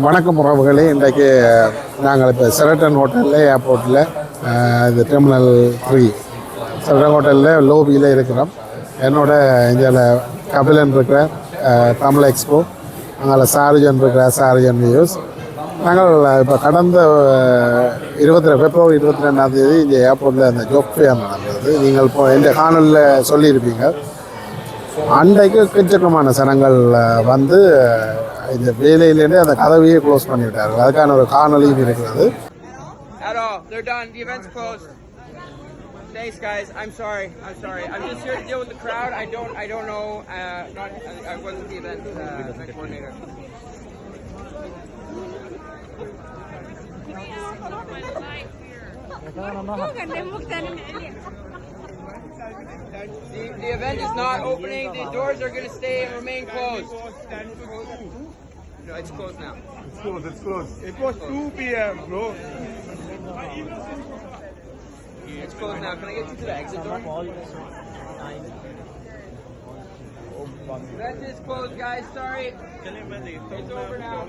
வணக்கம் உறவுகளே. இன்றைக்கு நாங்கள் இப்போ செரட்டன் ஹோட்டலில் ஏர்போர்ட்டில் இது டெர்மினல் த்ரீ செரட்டன் ஹோட்டலில் லோபியில் இருக்கிறோம். என்னோட இந்தியாவில் கபிலன் இருக்கிற தமிழ் எக்ஸ்போ அங்கே சார்ஜன் இருக்கிற சார்ஜன் வியூஸ் நாங்கள் இப்போ கடந்த இருபத்தி ரெண்டு பிப்ரவரி இருபத்தி ரெண்டாம் தேதி இந்த ஏர்போர்ட்டில் அந்த ஜோப் ஃபேர் நடந்தது. நீங்கள் இப்போ இந்த காணொலியில் சொல்லியிருப்பீங்க. அன்றைக்கு எக்கச்சக்கமான சனங்கள் வந்து இந்த வேலையிலேருந்து அந்த கதவையே க்ளோஸ் பண்ணிவிட்டார்கள் அதுக்கான ஒரு காணொலியும் இருக்கிறது At all. They're done. The event's closed. Thanks, guys. I'm sorry. I'm sorry. I'm just here to deal with the crowd. I don't. I don't know. Uh, not. I, I wasn't the event, uh, event coordinator. The, the event is not opening. The doors are going to stay and remain closed. No, it's closed now. It's closed, it's closed. It was 2 p.m., bro. It's closed now. Can I get you to the exit door? Event is closed, guys. Sorry. It's over now.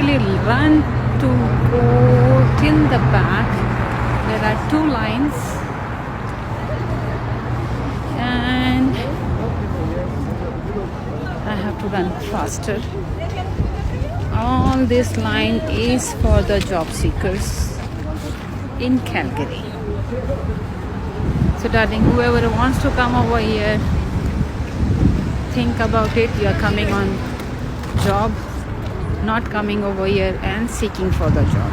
really run to go till the back. There are two lines, and I have to run faster. All this line is for the job seekers in Calgary. So, darling, whoever wants to come over here, think about it. You are coming on job not coming over here and seeking for the job.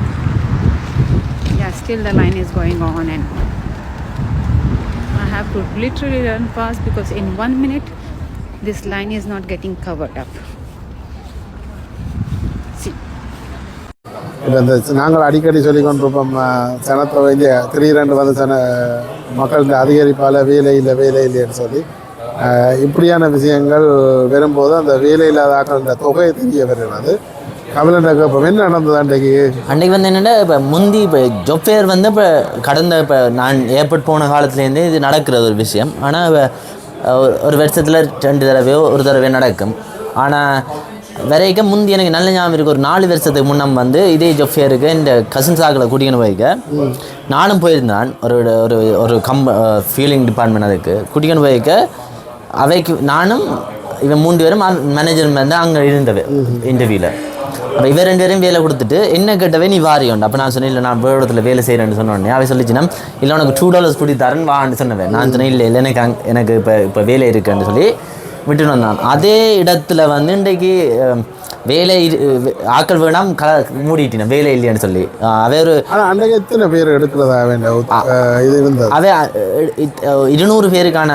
Yeah, still the line is going on and on. I have to literally run fast because in one minute this line is not getting covered up. See. இப்போ இந்த நாங்கள் அடிக்கடி சொல்லி கொண்டிருப்போம் அஹ், சனத்தொகை இந்த திடீரென்று வந்து சன மக்கள் இந்த அதிகரிப்பால் வேலை இல்லை வேலை இல்லைன்னு சொல்லி இப்படியான விஷயங்கள் வரும்போது அந்த வேலை இல்லாத ஆக்கள் இந்த தொகை தெரிய வருகிறது கபிலன் இப்போ என்ன நடந்தது அன்றைக்கு அன்றைக்கு வந்து என்னென்னா இப்போ முந்தி இப்போ ஜொப் ஃபேர் வந்து இப்போ கடந்த இப்போ நான் ஏர்போர்ட் போன காலத்துலேருந்தே இது நடக்கிறது ஒரு விஷயம் ஆனால் ஒரு வருஷத்தில் ரெண்டு தடவையோ ஒரு தடவையோ நடக்கும். ஆனால் வரைக்கும் முந்தி எனக்கு நல்ல ஞாபகம் இருக்கு. ஒரு நாலு வருஷத்துக்கு முன்னம் வந்து இதே ஜொப் ஃபேருக்கு இந்த கசின்ஸ் ஆக்களை கூட்டிகின்னு போய்க்க நானும் போயிருந்தான். ஒரு ஒரு ஒரு கம் ஃபீலிங் டிபார்ட்மெண்ட் அதுக்கு. கூட்டிகின்னு போய்க்க அவைக்கு நானும் இவன் மூன்று பேரும் மேனேஜர் வந்து அங்கே இருந்தவை இன்டர்வியூவில் அப்போ இவன் ரெண்டு பேரும் வேலை கொடுத்துட்டு என்ன கேட்டவே நீ வாரியோண்டு. அப்போ நான் சொன்னேன் இல்லை நான் வேறு இடத்துல வேலை செய்கிறேன்னு சொன்னோடனே அவன் சொல்லிச்சுனா இல்லை உனக்கு டூ டாலர்ஸ் கூட்டி தரேன் வான்னு சொன்னவன். நான் சொன்னேன் இல்லை இல்லை எனக்கு எனக்கு இப்போ இப்போ வேலை இருக்குன்னு சொல்லி விட்டுட்டு வந்தான் அதே இடத்துல வந்து இன்றைக்கு வேலை ஆட்கள் வேணாம் க மூடிட்டினேன் வேலை இல்லைன்னு சொல்லி. அவன் ஒரு எத்தனை பேர் எடுக்கிறதா வேண்டிய அஹ், இது இருந்தது. இருநூறு பேருக்கான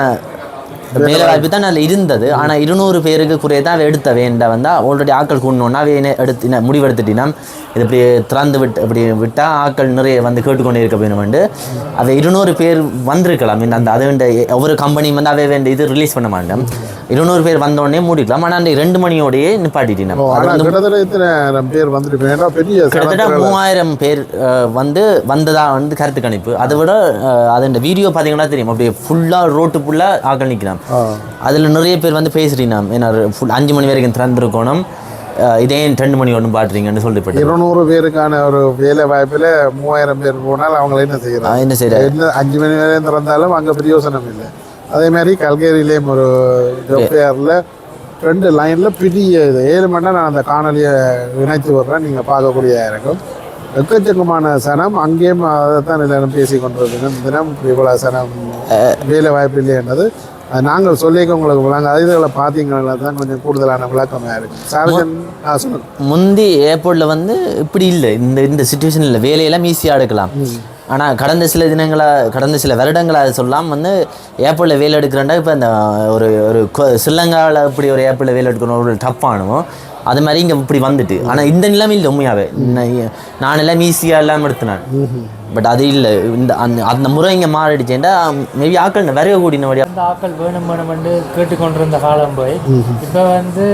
வேலை வாய்ப்பு தான் அதில் இருந்தது. ஆனால் இருநூறு பேருக்கு குறைய தான் எடுத்த வேண்ட வந்தால் ஆல்ரெடி ஆட்கள் கூடணுன்னா அவன் எடுத்து முடிவெடுத்துட்டினா இது இப்படி திறந்து விட்டு இப்படி விட்டால் ஆட்கள் நிறைய வந்து கேட்டுக்கொண்டே இருக்க வேணுமெண்டு அவன் இருநூறு பேர் வந்திருக்கலாம். அந்த அது வேண்ட ஒவ்வொரு கம்பெனியும் வந்து அவை வேண்ட இது ரிலீஸ் பண்ண மாட்டேன் இருநூறு பேர் வந்தோடனே மூடிக்கலாம். ஆனால் அந்த ரெண்டு மணியோடையே நிப்பாட்டிட்டினா கிட்டத்தட்ட மூவாயிரம் பேர் வந்து வந்ததா வந்து கருத்து கணிப்பு. அதை விட அஹ், அது இந்த வீடியோ பார்த்தீங்கன்னா தெரியும். அப்படியே ஃபுல்லாக ரோட்டு ஃபுல்லாக ஆக்கள் நிற்கிறான் அதில் நிறைய பேர் வந்து பேசுறீங்க ஏன்னா ஃபுல் அஞ்சு மணி வரைக்கும் திறந்துருக்கணும் இதே ஏன் ரெண்டு மணி ஒன்றும் பாட்டுறீங்கன்னு சொல்லிப்பட்டு இருநூறு பேருக்கான ஒரு வேலை வாய்ப்பில் மூவாயிரம் பேர் போனால் அவங்கள என்ன செய்யறாங்க என்ன செய்யற என்ன அஞ்சு மணி நேரம் திறந்தாலும் அங்கே பிரயோசனம் இல்லை. அதே மாதிரி கல்கேரியிலேயும் ஒரு ஃபேரில் ரெண்டு லைனில் பெரிய இது. ஏழு மணி நான் அந்த காணொலியை இணைத்து விடுறேன். நீங்கள் பார்க்கக்கூடியதாக இருக்கும் எக்கச்சக்கமான சனம். அங்கேயும் அதை தான் எல்லாரும் பேசி கொண்டிருக்கணும் தினம் இவ்வளோ சனம் வேலை வாய்ப்பு இல்லைன்றது அது நாங்கள் சொல்லிக்க உங்களுக்கு நாங்கள் அதிகளை பார்த்தீங்கன்னா தான் கொஞ்சம் கூடுதலான விளக்கமாக இருக்குது சார்ஜன் சொல்லுங்கள் முந்தி ஏர்போர்ட்டில் வந்து இப்படி இல்லை. இந்த இந்த சுச்சுவேஷன் இல்லை. வேலையெல்லாம் ஈஸியாக எடுக்கலாம். ஆனால் கடந்த சில தினங்களாக கடந்த சில வருடங்களாக சொல்லலாம் வந்து ஏர்போர்ட்டில் வேலை எடுக்கிறேன்டா. இப்போ இந்த ஒரு ஒரு ஸ்ரீலங்காவில் இப்படி ஒரு ஏர்போர்ட்டில் வேலை எடுக்கணும். ஒரு டஃப்பானுமோ அது மாதிரி இங்கே இப்படி வந்துட்டு. ஆனால் இந்த நிலைமை இல்லை உண்மையாகவே நான் எல்லாம் ஈஸியாக எல்லாம் எடுத்தினேன். பட் அது இல்லை. இந்த அந்த அந்த முறை இங்கே மாறிடுச்சேன்டா மேபி ஆக்கள் விரைவு கூடின வழியாக அந்த ஆக்கள் வேணும் வேணும்னு கேட்டுக்கொண்டிருந்த காலம் போய் இப்போ வந்து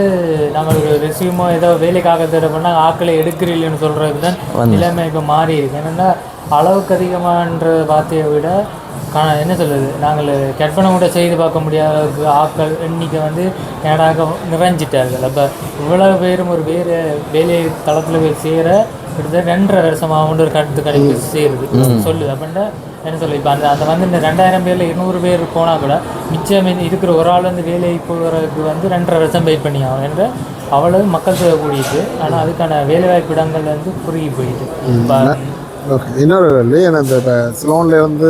நம்மளுக்கு ரெசியூமோ ஏதோ வேலைக்காக தேவைப்படா ஆக்களை எடுக்கிறீங்கன்னு சொல்கிறது தான் நிலைமை இப்போ மாறி இருக்கு என்னென்னா அளவுக்கு அதிகமான்ற வார்த்தையை விட கா என்ன சொல்லுது நாங்கள் கற்பனை கூட செய்து பார்க்க முடியாத அளவுக்கு ஆக்கள் எண்ணிக்கை வந்து நேராக நிறைஞ்சிட்டார்கள். அப்போ இவ்வளவு பேரும் ஒரு வேறு வேலை தளத்தில் போய் சேர கிட்டத்தட்ட ரெண்டரை வருஷமாக கொண்டு ஒரு கருத்து கணிப்பு சேருது. சொல்லுது. அப்படின்னா என்ன சொல்லு இப்போ அந்த அந்த வந்து இந்த ரெண்டாயிரம் பேரில் இருநூறு பேர் போனால் கூட மிச்சம் இருக்கிற ஒரு ஆள் வந்து வேலைக்கு போகிறதுக்கு வந்து ரெண்டரை வருஷம் வெயிட் பண்ணி ஆகும் என்ற அவ்வளவு மக்கள் தொகை கூடிட்டு ஆனால் அதுக்கான வேலைவாய்ப்பு இடங்கள் வந்து குறுகி போயிட்டு. இப்போ ஓகே இன்னொரு கேள்வி எனக்கு இந்த இப்போ ஸ்லோன்ல இருந்து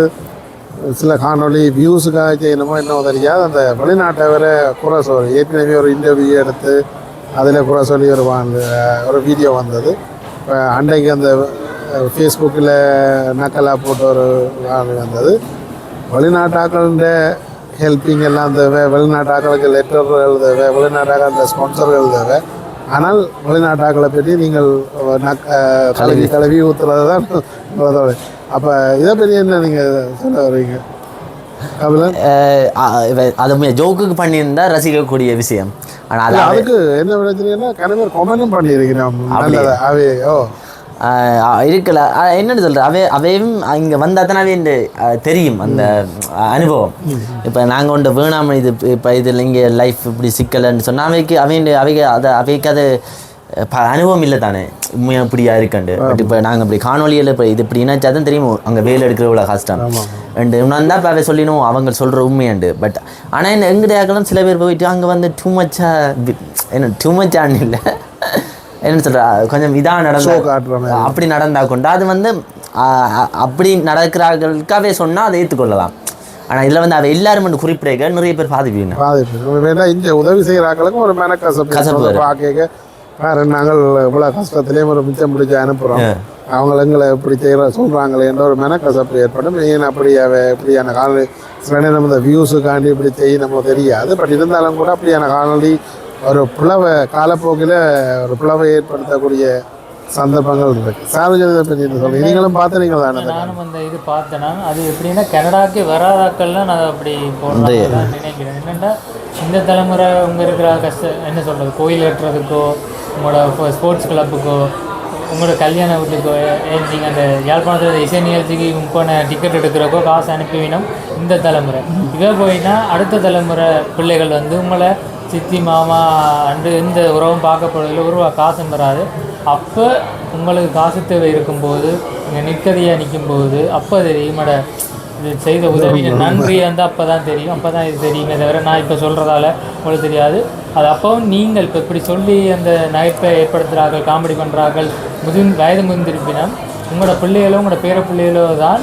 சில காணொலி வியூஸுக்காக செய்யணுமோ என்னவோ தெரியாது. அந்த வெளிநாட்டை வர குறை சொல்லி ஏற்கனவே ஒரு இன்டர்வியூ எடுத்து அதில் குறை சொல்லி ஒரு ஒரு வீடியோ வந்தது. இப்போ அன்றைக்கு அந்த ஃபேஸ்புக்கில் நக்கலாக போட்டு ஒரு ஆள் வந்தது. வெளிநாட்டாக்கள ஹெல்ப்பிங் எல்லாம் தேவை வெளிநாட்டாக்களுக்கு லெட்டர் தேவை வெளிநாட்டாக்கள் ஸ்பான்சர்கள் தேவை. ஆனால் வெளிநாட்டாக்களை பற்றி நீங்கள் கழுவி கழுவி ஊற்றுறது தான் அப்போ இதை பற்றி என்ன நீங்கள் சொல்ல வரீங்க அது ஜோக்குக்கு பண்ணியிருந்தா ரசிக்கக்கூடிய விஷயம். ஆனால் அதுக்கு என்ன பிரச்சனைன்னா கணவர் கொமெண்டும் பண்ணியிருக்கிறோம். நல்லதா. அவே ஓ இருக்கல. என்னன்னு சொல்ற? அவை அவையும் இங்கே வந்தால் தானே அவை தெரியும் அந்த அனுபவம். இப்போ நாங்கள் ஒன்று வேணாமல் இது இப்போ இதில் இங்கே லைஃப் இப்படி சிக்கலைன்னு சொன்னால் அவைக்கு அவைங்க அவைக்கு அதை அவைக்கு அது ப- அனுபவம் இல்லை தானே. உண்மையாக இப்படியா இருக்கண்டு. பட் இப்போ நாங்கள் இப்படி காணொலியில் இப்போ இது இப்படி இணைச்சா தான் தெரியும். அங்கே வேலை எடுக்கிற இவ்வளோ கஷ்டம் அண்டு இன்னும் இப்போ அவை சொல்லினோம். அவங்க சொல்கிற உண்மையாண்டு. பட் ஆனால் என்ன எங்கடையாக்களும் சில பேர் போயிட்டு அங்கே வந்து டூ மச்சா என்ன டூ மச்சான்னு இல்லை. என்ன சொல்ற கொஞ்சம் இதாக நடந்த. அப்படி நடந்தா கொண்டு அது வந்து அப்படி நடக்கிறார்களுக்காகவே சொன்னால் அதை ஏற்றுக்கொள்ளலாம் ஆனால் இதில் வந்து அவ எல்லாரும் வந்து குறிப்பிடைக்க நிறைய பேர் பாதிப்பீங்க இந்த உதவி செய்கிறாக்களுக்கும் ஒரு மனக்கசப்பு கசப்பு. வரும். பார்க்க வேறு நாங்கள் இவ்வளோ கஷ்டத்துலேயும் ஒரு மிச்சம் பிடிச்சி அனுப்புகிறோம் அவங்க எங்களை இப்படி செய்கிற சொல்கிறாங்களே என்ற ஒரு மனக்கசப்பு ஏற்படும். ஏன் அப்படி அவ இப்படியான காணொலி சில நேரம் இந்த வியூஸுக்காண்டி இப்படி செய்ய நமக்கு தெரியாது. பட் இருந்தாலும் கூட அப்படியான காணொலி ஒரு பிளவை காலப்போக்கில் ஒரு பிளவை ஏற்படுத்தக்கூடிய சந்தர்ப்பங்கள் இருக்கு. சார்ஜதை பற்றி என்ன சொல்றீங்க? நீங்களும் பார்த்து நீங்கள் தானே நானும் அந்த இது பார்த்தேன்னா அது எப்படின்னா கனடாக்கு வராதாக்கள்லாம் நான் அப்படி போடுறதா நினைக்கிறேன். என்னென்னா இந்த தலைமுறை உங்க இருக்கிற கஷ்ட என்ன சொல்கிறது கோயில் கட்டுறதுக்கோ உங்களோட ஸ்போர்ட்ஸ் கிளப்புக்கோ உங்களோட கல்யாண வீட்டுக்கோ நீங்கள் அந்த யாழ்ப்பாணத்தில் இசை நிகழ்ச்சிக்கு முப்பான டிக்கெட் எடுக்கிறக்கோ காசு அனுப்பிவினோம் இந்த தலைமுறை. இதை போயினா அடுத்த தலைமுறை பிள்ளைகள் வந்து உங்களை சித்தி மாமா அண்டு எந்த உறவும் பார்க்கப்படுவதில்லை உருவா காசும் வராது அப்போ உங்களுக்கு காசு தேவை இருக்கும்போது நீங்கள் நிற்கதியாக நிற்கும்போது அப்போ தெரியும் இது செய்த உதவி. நன்றி வந்து அப்போ தான் தெரியும். அப்போ தான் இது தெரியுமே தவிர நான் இப்போ சொல்கிறதால உங்களுக்கு தெரியாது. அது அப்போவும் நீங்கள் இப்போ இப்படி சொல்லி அந்த நகைப்பை ஏற்படுத்துகிறார்கள் காமெடி பண்ணுறார்கள் முதிர் வயது முதிர்ப்பினம் உங்களோட பிள்ளைகளோ உங்களோட பேர பிள்ளைகளோ தான்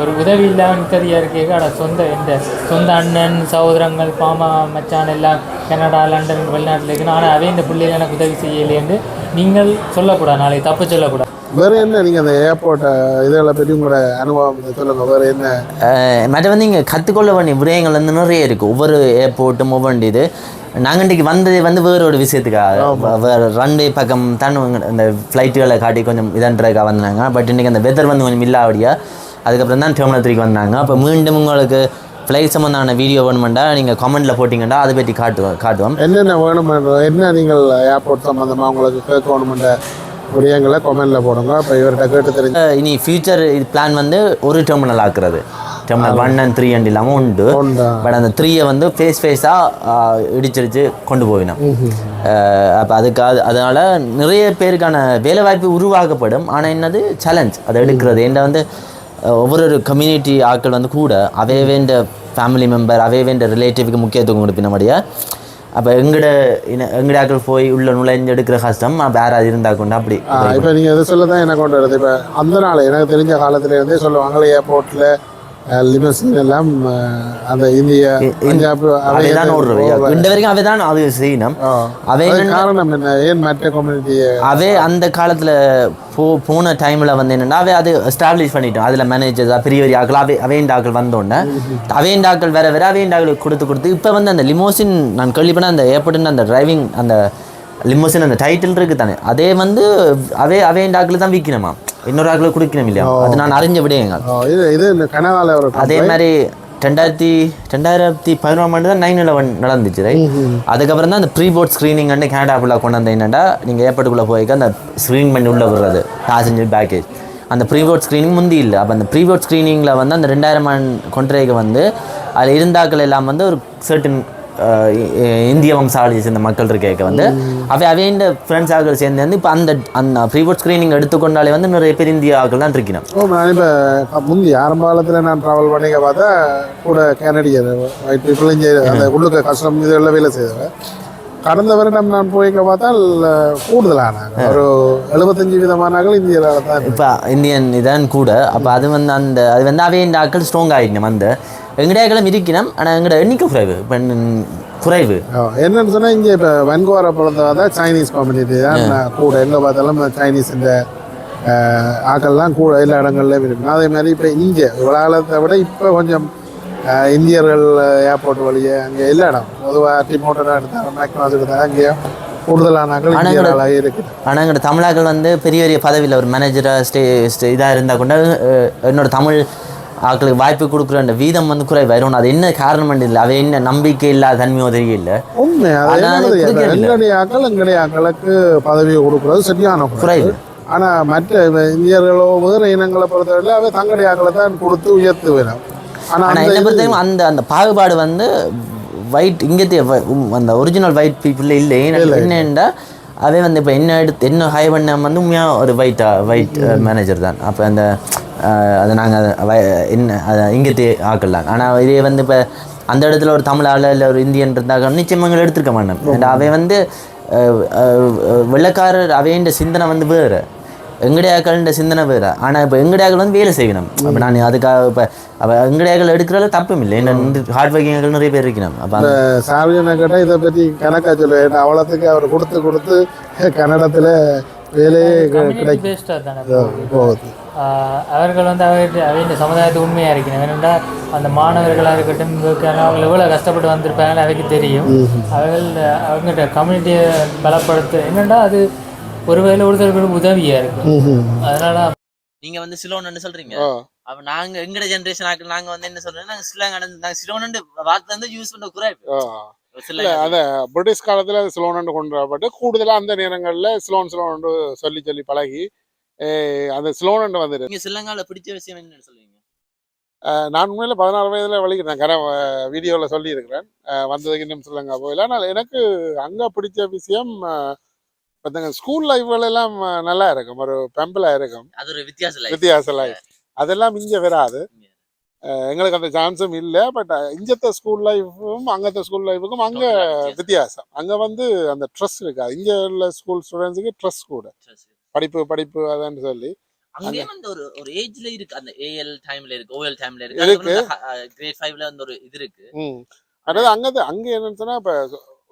ஒரு உதவி இல்லாமல் நிற்கதியாக இருக்கீங்க அட சொந்த எந்த சொந்த அண்ணன் சகோதரங்கள் பாமா மச்சான் எல்லாம் கனடா லண்டன் வெளிநாட்டில் இருக்கணும் ஆனால் அவே இந்த பிள்ளைகள் எனக்கு உதவி செய்யலையேன்னு நீங்கள் சொல்லக்கூடாது நாளைக்கு தப்பு சொல்லக்கூடாது. வேற என்ன நீங்கள் அந்த ஏர்போர்ட்டை இதுகளை பற்றி உங்களோட அனுபவம் சொல்லுங்கள் வேறு என்ன? மற்ற வந்து இங்கே கற்றுக்கொள்ள வேண்டிய விடயங்கள் வந்து நிறைய இருக்குது ஒவ்வொரு ஏர்போர்ட்டும் ஒவ்வொரு இது. நாங்கள் இன்றைக்கி வந்தது வந்து வேற ஒரு விஷயத்துக்காக. வேற ரன்வே பக்கம் தான் இந்த ஃப்ளைட்டுகளை காட்டி கொஞ்சம் இதன்றதுக்காக வந்தாங்க. பட் இன்றைக்கி அந்த வெதர் வந்து கொஞ்சம் இல்லாவடியா அதுக்கப்புறம் தான் டெர்மினல் வந்தாங்க. அப்போ மீண்டும் உங்களுக்கு ஃப்ளைட் சம்மந்தான வீடியோ வேணுமெண்டா நீங்கள் கமெண்ட்டில் போட்டிங்கன்னா அதை பற்றி காட்டுவோம் காட்டுவோம். என்னென்ன வேணும் என்ன நீங்கள் ஏர்போர்ட் சம்மந்தமாக உங்களுக்கு கேட்கணுமென்ற விடயங்களை கொமெண்டில் போடுங்க. இப்போ இவர்கிட்ட கேட்டு தெரிஞ்சு இனி ஃபியூச்சர் இது பிளான் வந்து ஒரு டெர்மினல் ஆக்குறது. Terminal one and three and இல்லாமல் உண்டு. பட் அந்த த்ரீயை வந்து ஃபேஸ் ஃபேஸாக இடிச்சிடிச்சு கொண்டு போயிடும் அப்போ அதுக்கு அது அதனால் நிறைய பேருக்கான வேலைவாய்ப்பு உருவாக்கப்படும். ஆனால் என்னது? சேலஞ்ச் அதை எடுக்கிறது. ஏன்டா வந்து ஒவ்வொரு ஒரு கம்யூனிட்டி ஆட்கள் வந்து கூட அவே வேண்ட ஃபேமிலி மெம்பர் அவே வேண்ட ரிலேட்டிவ்க்கு முக்கியத்துவம் கொடுப்பினபடியா அப்போ எங்கட இன- எங்கட ஆட்கள் போய் உள்ள நுழைஞ்சு எடுக்கிற கஷ்டம் வேற யாராவது இருந்தா கொண்டு அப்படி. இப்போ நீங்கள் எது சொல்ல தான் எனக்கு கொண்டு வருது இப்போ அந்த நாள் எனக்கு தெரிஞ்ச காலத்துல இருந்தே சொல்லுவாங்களே ஏர்போர்ட்டில் லிமசின் எல்லாம் அந்த இந்திய பஞ்சாப் இந்த வரைக்கும் அவை தான் அது செய்யணும். அவை அது காரணம் என்ன? ஏன் மற்ற கம்யூனிட்டியை அவே அந்த காலத்தில் போ போன டைமில் வந்து என்னென்னா அவை அது எஸ்டாப்ளிஷ் பண்ணிட்டோம். அதில் மேனேஜர்ஸாக பெரிய பெரிய ஆக்கள் அவை அவையண்டாக்கள் வந்தோடனே அவையண்டாக்கள் வேற வேற அவையண்டாக்கள் கொடுத்து கொடுத்து இப்போ வந்து அந்த லிமோசின் நான் கேள்விப்பட்ட அந்த ஏர்போர்ட்டுன்னு அந்த டிரைவிங் அந்த லிமோசின் அந்த டைட்டில் இருக்குது தானே அதே வந்து அவே அவையண்டாக்கள் தான் விற்கணுமா இன்னொரு ஆக்களுக்கு குடிக்கணும் இல்லையா? அது நான் அறிஞ்ச விடயங்கள். ஓ, இது ஒரு அதே மாதிரி ரெண்டாயிரத்தி ரெண்டாயிரத்தி பதினொன்றாம் ஆண்டு தான் நைன் லெவன் நடந்துச்சு ரைட் அதுக்கப்புறம் தான் அந்த ப்ரீ போர்ட் ஸ்க்ரீனிங் வந்து கனடாக்குள்ளே கொண்டு வந்த என்னடா நீங்கள் ஏர்போர்ட்டுக்குள்ளே போய்க்க அந்த ஸ்க்ரீன் பண்ணி உள்ளே விடுறது பேசஞ்சர் பேக்கேஜ் அந்த ப்ரீ போர்ட் ஸ்க்ரீனிங் முந்தி இல்லை. அப்போ அந்த ப்ரீ போர்ட் ஸ்க்ரீனிங்கில் வந்து அந்த ரெண்டாயிரம் கொண்டரைக்கு வந்து அதில் இருந்தாக்கள் எல்லாம் வந்து ஒரு சர்டன் இந்திய வம்சாவளியை சேர்ந்த மக்கள் இருக்க வந்து அவை அவையின் ஃப்ரெண்ட்ஸ் ஆக்கள் சேர்ந்து வந்து இப்போ அந்த அந்த ப்ரீ போர்ட் ஸ்க்ரீனிங் எடுத்துக்கொண்டாலே வந்து நிறைய பேர் இந்திய ஆக்கள் தான் இருக்கணும். ஓ நான் இப்போ முந்தி ஆரம்ப காலத்தில் நான் ட்ராவல் பண்ணிக்க பார்த்தா கூட கனடியர் ஒயிட் பீப்புள் இங்கே அந்த உள்ளுக்க கஷ்டம் இதெல்லாம் வேலை செய்தவன் கடந்த வருடம் நான் போய்க்க பார்த்தால் கூடுதலானாங்க ஒரு எழுபத்தஞ்சு விதமானார்கள் இந்தியாவில் தான். இப்போ இந்தியன் இதான் கூட. அப்போ அது வந்து அந்த அது வந்து அவை இந்த ஆட்கள் ஸ்ட்ராங் ஆகிக்கணும் அந்த. எங்கடையாக்களும் இருக்கணும் ஆனால் எங்களோட எண்ணிக்கை குறைவு இப்போ குறைவு. என்னன்னு சொன்னால் இங்கே இப்போ வென்கோரை பொறுத்த பார்த்தா சைனீஸ் கம்யூனிட்டி தான் கூட எங்கே பார்த்தாலும் சைனீஸ் இந்த ஆக்கள்லாம் கூட எல்லா இடங்கள்லையும் இருக்கு அதே மாதிரி இப்போ இங்கே காலத்தை விட இப்போ கொஞ்சம் இந்தியர்கள் ஏர்போர்ட் வழியே அங்கே எல்லா இடம் பொதுவாக டிமோட்டராக எடுத்தாங்க மேக்னாஸ் எடுத்தாங்க அங்கேயே கூடுதலான இருக்குது. ஆனால் எங்களோட தமிழாக்கள் வந்து பெரிய பெரிய பதவியில் ஒரு மேனேஜராக ஸ்டே ஸ்டே இதாக இருந்தால் கூட என்னோட தமிழ் ஆட்களுக்கு வாய்ப்பு கொடுக்குற அந்த வீதம் வந்து குறைவாயிரும் அது என்ன காரணம் இல்லை. அவை என்ன நம்பிக்கை இல்லாத தன்மையோ தெரியல ஆனா ஆக்களுக்கு பதவியை கொடுக்குறது சரியான குறைவு. ஆனால் மற்ற இந்தியர்களோ வேறு இனங்களை பொறுத்தவரையில் அவை தங்களுடைய ஆக்களை தான் கொடுத்து உயர்த்து வேணும் ஆனால் ஆனால் அந்த என்ன பொறுத்தவரைக்கும் அந்த அந்த பாகுபாடு வந்து ஒயிட் இங்கே அந்த ஒரிஜினல் ஒயிட் பீப்புள் இல்லை. என்னென்னா அதே வந்து இப்போ என்ன எடுத்து என்ன ஹை பண்ண வந்து உண்மையாக ஒரு ஒயிட்டா ஒயிட் மேனேஜர் தான். அப்போ அந்த அஹ், அதை நாங்கள் என்ன அதை இங்கத்தே ஆக்கள் தான் ஆனால் இதே வந்து இப்போ அந்த இடத்துல ஒரு தமிழ் ஆள் இல்லை ஒரு இந்தியன் இருந்தாங்க நிச்சயமாக எங்களை எடுத்திருக்க மாட்டோம் And அவை வந்து அஹ், அஹ், வெள்ளைக்காரர் அவையின் சிந்தனை வந்து வேறு. எங்கடையாக்கள்ன்ற சிந்தனை வேறு. ஆனால் இப்போ எங்கடையாக்கள் வந்து வேலை செய்யணும். அப்போ நான் அதுக்காக இப்போ அப்போ எங்கடையாக்கள் எடுக்கிறதுல தப்பும் இல்லை என்ன ஹார்ட் ஒர்க்கிங் நிறைய பேர் இருக்கணும் அப்போ அந்த சார்ஜனை கேட்டால் இதை பற்றி கணக்கா சொல்லுவேன் அவ்வளோத்துக்கு அவர் கொடுத்து கொடுத்து கன்னடத்தில் வேலையே கிடைக்கும் அவர்கள் வந்து அவர்கிட்ட அவங்க சமுதாயத்து உண்மையாக இருக்கணும். ஏனென்றா அந்த மாணவர்களாக இருக்கட்டும் அவங்க எவ்வளோ கஷ்டப்பட்டு வந்திருப்பாங்கன்னு அவைக்கு தெரியும். அவர்கள் அவங்ககிட்ட கம்யூனிட்டியை பலப்படுத்த என்னென்னா அது ஒருவேளை ஒருத்தருக்கு உதவியாக இருக்கும். அதனால நீங்கள் வந்து சிலோன்னு சொல்கிறீங்க ஓ. அப்போ நாங்கள் எங்கட ஜென்ரேஷன் ஆக்கள் நாங்கள் வந்து என்ன சொல்கிறோம் நாங்கள் சிலாங்க நாங்கள் சிலோன்னு வார்த்தை வந்து யூஸ் பண்ண குறைவு. அந்த பிரிட்டிஷ் காலத்துல அது ஸ்லோனு கொண்டு வரப்பட்டு கூடுதலா அந்த நேரங்கள்ல ஸ்லோன் ஸ்லோன் சொல்லி சொல்லி பழகி அந்த ஸ்லோனு வந்துடு நீங்கள் சிலங்கால பிடிச்ச விஷயம் என்னன்னு சொல்லுவீங்க? நான் உண்மையில பதினாறு வயதுல வலிக்கிறேன். கர வீடியோவில் சொல்லியிருக்கிறேன். வந்ததுக்கு இன்னும் சொல்லுங்க போயில ஆனால் எனக்கு அங்க பிடிச்ச விஷயம் பார்த்தங்க ஸ்கூல் எல்லாம் நல்லா இருக்கும். ஒரு பெம்பிளா இருக்கும். அது ஒரு வித்தியாசம் வித்தியாச லைஃப் அதெல்லாம் இங்க வராது. எங்களுக்கு அந்த சான்ஸும் இல்லை பட் இங்கத்த ஸ்கூல் லைஃபும் அங்கத்த ஸ்கூல் லைஃபுக்கும் அங்க வித்தியாசம். அங்க வந்து அந்த ட்ரஸ்ட் இருக்காது. இங்க உள்ள ஸ்கூல் ஸ்டூடெண்ட்ஸுக்கு ட்ரஸ்ட் கூட. படிப்பு படிப்பு அதான்னு சொல்லி. அங்கேயே வந்து ஒரு ஒரு ஏஜ்ல இருக்கு. அந்த ஏஎல் டைம்ல இருக்கு ஓஎல் டைம்ல இருக்கு. கிரேட் ஃபைவ்ல வந்து ஒரு இது இருக்கு. அதாவது அங்க அங்க என்னன்னு சொன்னா இப்ப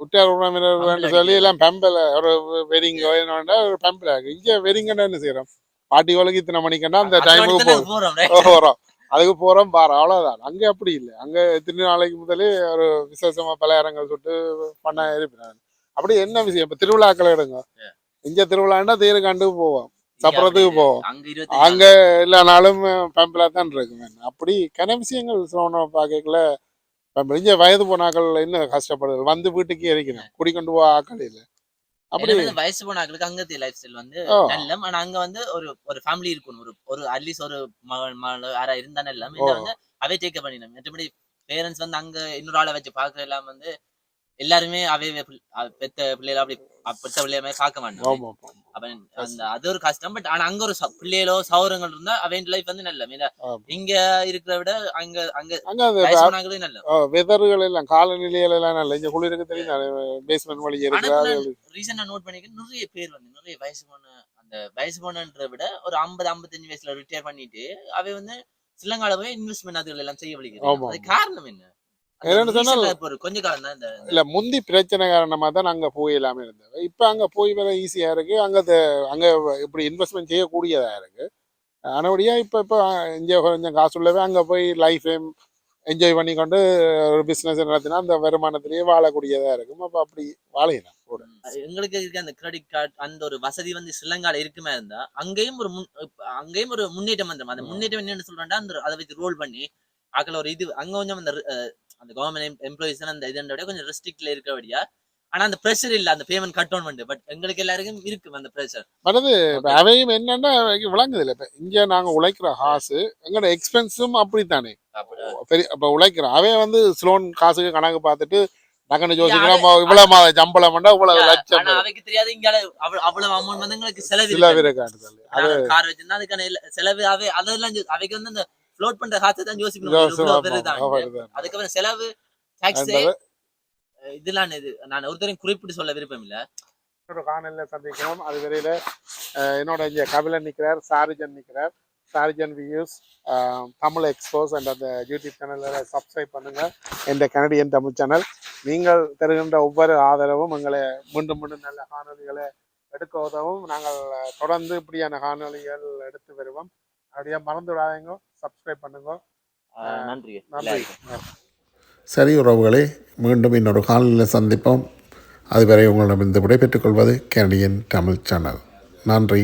உற்றார் உறவினர்கள் சொல்லி எல்லாம் பெம்பல ஒரு வெடிங் ஒரு பெம்பல இருக்கு இங்க வெடிங்கன்னா என்ன செய்யறோம் பாட்டி உலக இத்தனை மணிக்குன்னா அந்த டைமுக்கு போகும் அதுக்கு போறோம் பாரு அவ்வளவுதான் அங்க அப்படி இல்லை அங்க எத்தனை நாளைக்கு முதலே ஒரு விசேஷமா பலகாரங்கள் சுட்டு பண்ண இருப்பினாங்க அப்படி என்ன விஷயம் இப்ப திருவிழாக்கள் எடுங்க இங்க திருவிழான்னா தேரு கண்டு போவோம் சப்பரத்துக்கு போவோம் அங்க எல்லா நாளும் பம்பிளா தான் இருக்கும் அப்படி கன விஷயங்கள் சொல்லணும் பார்க்கல பம்பு இங்க வயது போனாக்கள் இன்னும் கஷ்டப்படுது? வந்து வீட்டுக்கே இருக்கணும் குடிக்கொண்டு போக ஆக்கள் இல்லை. அப்படி வயசு போனாக்களுக்கு அங்கத்திய லைஃப் ஸ்டைல் வந்து. நல்ல ஆனா அங்க வந்து ஒரு ஒரு ஃபேமிலி இருக்கணும். ஒரு ஒரு அட்லீஸ்ட் ஒரு மகன் மகள் யாரா இருந்தா நல்ல ஓ. வந்து அவை டேக் பண்ணிடணும். மற்றபடி பேரண்ட்ஸ் வந்து அங்க இன்னொரு ஆளை வச்சு பாக்குற எல்லாம் வந்து எல்லாருமே அவை பெத்த பிள்ளைகள அப்படி அ- பெத்த பிள்ளைய பார்க்க. அப்ப அந்த அது ஒரு கஷ்டம். பட் ஆனா அங்க ஒரு பிள்ளைகளோ சௌரங்கள் இருந்தா அவன் லைஃப் வந்து நல்ல. இங்க இருக்கிற விட அங்க அங்க அங்க நல்ல. வெதர்கள் எல்லாம் காலநிலைகள் எல்லாம் நல்ல. இங்க குளிருக்கு தெரியும் பேஸ்மெண்ட் வழி இருக்கு ரீசெண்டா நோட் பண்ணிக்க நிறைய பேர் வந்து நிறைய வயசு போன அந்த வயசு போனன்றதை விட ஒரு ஐம்பது ஐம்பத்தஞ்சு வயசுல ரிட்டையர் பண்ணிட்டு அவை வந்து சிலங்கால போய் இன்வெஸ்ட்மெண்ட் அதுகள் எல்லாம் செய்ய. வலிக்கிறது அது காரணம் என்ன? இல்ல முந்தி பிரச்சனை காரணமா தான் அங்க போய் எல்லாமே இருந்தது. இப்ப அங்க போய் வர ஈஸியா இருக்கு. அங்க அங்க இப்படி இன்வெஸ்ட்மெண்ட் செய்யக்கூடியதா இருக்கு. ஆனபடியா இப்ப இப்ப இங்க கொஞ்சம் காசு உள்ளவே அங்க போய் லைஃப் என்ஜாய் பண்ணி கொண்டு ஒரு பிசினஸ் நடத்தினா அந்த வருமானத்திலேயே வாழக்கூடியதா இருக்கும். அப்ப அப்படி வாழையலாம். கூட. எங்களுக்கு இருக்க அந்த கிரெடிட் கார்டு அந்த ஒரு வசதி வந்து ஸ்ரீலங்கால இருக்குமே இருந்தா அங்கேயும் ஒரு முன் அங்கேயும் ஒரு முன்னேற்றம் வந்துடும் அந்த முன்னேற்றம் என்னன்னு சொல்றேன்டா அந்த அதை வச்சு ரோல் பண்ணி ஆக்கள் ஒரு இது அங்க கொஞ்சம் அந்த அந்த கவர்மெண்ட் எம்ப்ளாயிஸ் அந்த இதோட விட கொஞ்சம் ரெஸ்ட்ரிக்ட்ல இருக்கபடியா. ஆனா அந்த ப்ரெஷர் இல்ல அந்த பேமெண்ட் கட் பண்ணு பட் எங்களுக்கு எல்லாருக்கும் இருக்கு அந்த ப்ரெஷர் மனது அவையும் என்னன்னா விளங்குது இல்லை இப்போ இங்கே நாங்கள் உழைக்கிற காசு எங்களோட எக்ஸ்பென்ஸும் அப்படித்தானே? பெரிய இப்போ உழைக்கிறோம். அவன் வந்து ஸ்லோன் காசுக்கு கணக்கு பார்த்துட்டு டக்குனு யோசிக்கிறோம். இவ்வளவு மாத சம்பளம் பண்ணா இவ்வளவு லட்சம் அவைக்கு தெரியாது இங்க அவ்வளவு அமௌண்ட் வந்து எங்களுக்கு செலவு சில இருக்காது. காட்டுதல் கார் வச்சிருந்தா அதுக்கான இல்ல- செலவு அவை அதெல்லாம் அவைக்கு வந்து அந்த ஃப்ளோட் பண்ற காசை தான் யோசிக்கணும். அதுக்கப்புறம் செலவு டாக்ஸ் இதெல்லாம் இது. நான் ஒருத்தரையும் குறிப்பிட்டு சொல்ல விருப்பம் இல்ல ஒரு காணொலியில் சந்திக்கிறோம். அது வரையில என்னோட இங்கே கபிலன் நிற்கிறார் சாரிஜன் நிற்கிறார் சாரிஜன் வியூஸ் தமிழ் எக்ஸ்போஸ் அண்ட் அந்த யூடியூப் சேனலில் சப்ஸ்கிரைப் பண்ணுங்க. என்ற கனடியன் தமிழ் சேனல் நீங்கள் தருகின்ற ஒவ்வொரு ஆதரவும் எங்களை மீண்டும் மீண்டும் நல்ல காணொலிகளை எடுக்க உதவும். நாங்கள் தொடர்ந்து இப்படியான காணொலிகள் எடுத்து வருவோம். அப்படியே மறந்து விடாதீங்க. சப்ஸ்கிரைப் பண்ணுங்க. நன்றி. நன்றி. சரி உறவுகளே மீண்டும் இன்னொரு காலையில் சந்திப்போம். அதுவரை உங்களிடம் இந்த விடைபெற்றுக் கொள்வது கனடியன் தமிழ் சேனல். நன்றி.